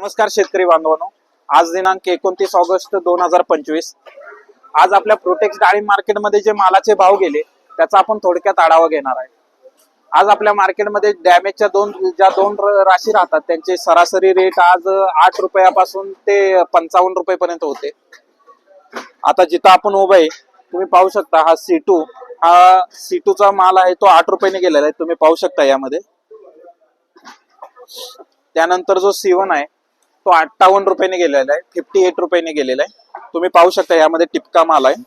नमस्कार शेतकरी बांधवांनो. आज दिनांक एकोणतीस ऑगस्ट दोन हजार पंचवीस. आज आपल्या प्रोटेक्स डाळी मार्केटमध्ये जे मालाचे भाव गेले त्याचा आपण थोडक्यात आढावा घेणार आहे. आज आपल्या मार्केटमध्ये डॅमेजच्या दोन ज्या दोन राशी राहतात त्यांचे सरासरी रेट आज आठ रुपयापासून ते पंचावन्न रुपयेपर्यंत होते. आता जिथं आपण उभं आहे तुम्ही पाहू शकता हा सी टू हा सी चा माल आहे तो आठ रुपयाने गेलेला आहे. तुम्ही पाहू शकता यामध्ये. त्यानंतर जो सी वन आहे तो अठ्ठावन्न रुपयाने गेलेला आहे फिफ्टी एट रुपयाने गेलेला आहे. तुम्ही पाहू शकता यामध्ये टिपका माल आहे.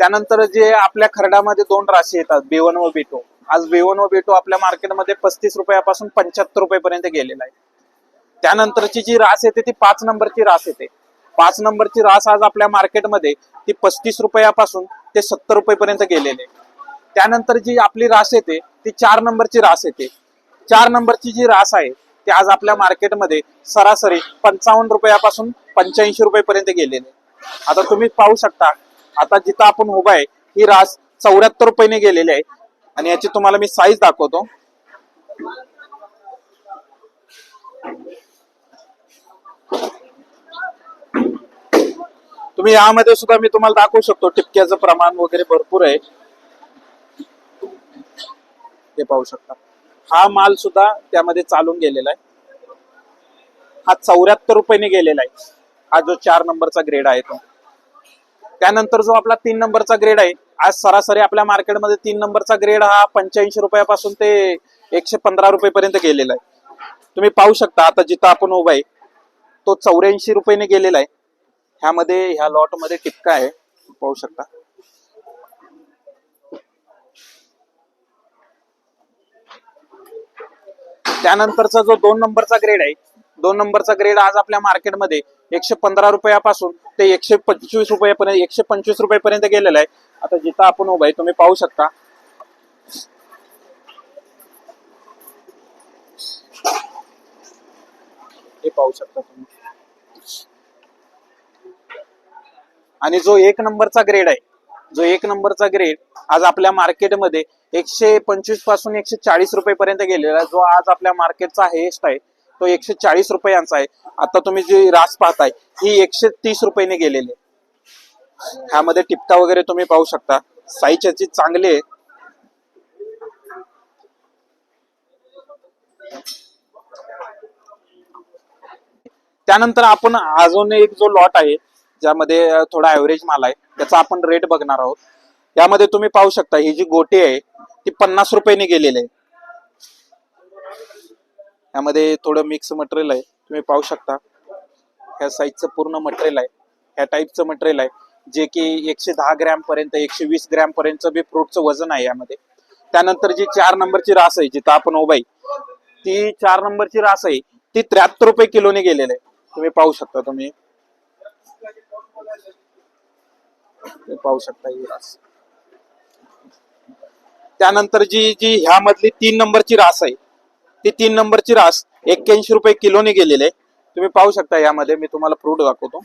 त्यानंतर जे आपल्या खरडामध्ये दोन राशी येतात बेवन व बेटो आज बेवन व बेटो आपल्या मार्केटमध्ये पस्तीस रुपयापासून पंच्याहत्तर रुपयेपर्यंत गेलेला आहे. त्यानंतरची जी रास येते ती पाच नंबरची रास येते. पाच नंबरची रास आज आपल्या मार्केटमध्ये ती पस्तीस रुपयापासून ते सत्तर रुपयेपर्यंत गेलेली आहे. त्यानंतर जी आपली रास येते ती चार नंबरची रास येते चार नंबरची जी रास आहे ती आज आपल्या मार्केटमध्ये सरासरी पंचावन्न रुपयापासून पंच्याऐंशी रुपयेपर्यंत गेलेली आता तुम्ही पाहू शकता आता जिथं आपण उभा आहे ही रास चौऱ्याहत्तर रुपयाने गेलेली आहे. आणि याची तुम्हाला मी साईज दाखवतो. तुम्ही यामध्ये सुद्धा मी तुम्हाला दाखवू शकतो टिपक्याचं प्रमाण वगैरे भरपूर आहे. ते पाहू शकता. हा माल सुद्धा त्यामध्ये चालून गेलेला आहे. हा चौऱ्याहत्तर रुपयाने गेलेला आहे. हा जो चार नंबरचा ग्रेड आहे तो. त्यानंतर जो आपला तीन नंबरचा ग्रेड आहे आज सरासरी आपल्या मार्केटमध्ये तीन नंबरचा ग्रेड हा पंच्याऐंशी रुपयापासून ते एकशे पंधरा रुपयेपर्यंत गेलेला आहे. तुम्ही पाहू शकता आता जिथं आपण उभा आहे तो चौऱ्याऐंशी रुपयाने गेलेला आहे. ह्यामध्ये ह्या लॉटमध्ये टिपका आहे. पाहू शकता. त्यानंतरचा जो दोन नंबरचा ग्रेड आहे दोन नंबरचा ग्रेड आज आपल्या मार्केटमध्ये एकशे पंधरा रुपयापासून ते एकशे पंचवीस रुपयापर्यंत एकशे पंचवीस रुपयापर्यंत गेलेला आहे. आता जिथं आपण उभा आहे तुम्ही पाहू शकता. हे पाहू शकता तुम्ही. आणि जो एक नंबरचा ग्रेड आहे जो एक नंबरचा ग्रेड आज आपल्या मार्केटमध्ये एकशे पंचवीसपासून एकशे चाळीस रुपये पर्यंत गेलेला जो आज आपल्या मार्केटचा हायेस्ट आहे तो एकशे चाळीस रुपयांचा आहे. आता तुम्ही जी रास पाहताय ही एकशे तीस रुपयाने गेलेली आहे. ह्यामध्ये टिपका वगैरे तुम्ही पाहू शकता. साईज याची चांगली आहे. त्यानंतर आपण अजून एक जो लॉट आहे ज्यामध्ये थोडा ऍव्हरेज माल आहे त्याचा आपण रेट बघणार आहोत. यामध्ये तुम्ही पाहू शकता ही जी गोटी आहे ती पन्नास रुपयाने गेलेली आहे. यामध्ये थोडं मिक्स मटेरियल आहे तुम्ही पाहू शकता. ह्या साईजचं पूर्ण मटेरियल आहे ह्या टाईपचं मटेरियल आहे जे की एकशे दहा ग्रॅम पर्यंत एकशे वीस ग्रॅम पर्यंत बी फ्रूटचं वजन आहे यामध्ये. त्यानंतर जी चार नंबरची रास आहे जिथं आपण उभाई ती चार नंबरची रास आहे ती त्र्याहत्तर रुपये किलोने गेलेली आहे. तुम्ही पाहू शकता तुम्ही. ते पाहू शकता ही रास त्यानंतर जी जी ह्यामधली तीन नंबरची रास आहे ती तीन नंबरची रास एक्क्याऐंशी रुपये किलोने गेलेली आहे. तुम्ही पाहू शकता यामध्ये मी तुम्हाला फ्रूट दाखवतो.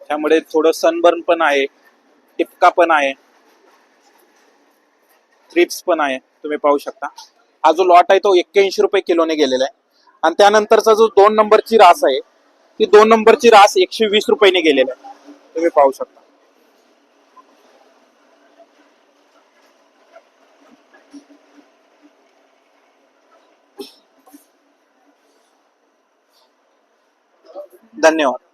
त्यामुळे थोडं सनबर्न पण आहे टिपका पण आहे थ्रिप्स पण आहे तुम्ही पाहू शकता. हा जो लॉट आहे तो एक्क्याऐंशी रुपये किलोने गेलेला आहे. आणि त्यानंतरचा जो दोन नंबरची रास आहे ती दोन नंबरची रास एकशे वीस रुपयाने गेलेला आहे. तुम्ही पाहू शकता. धन्यवाद.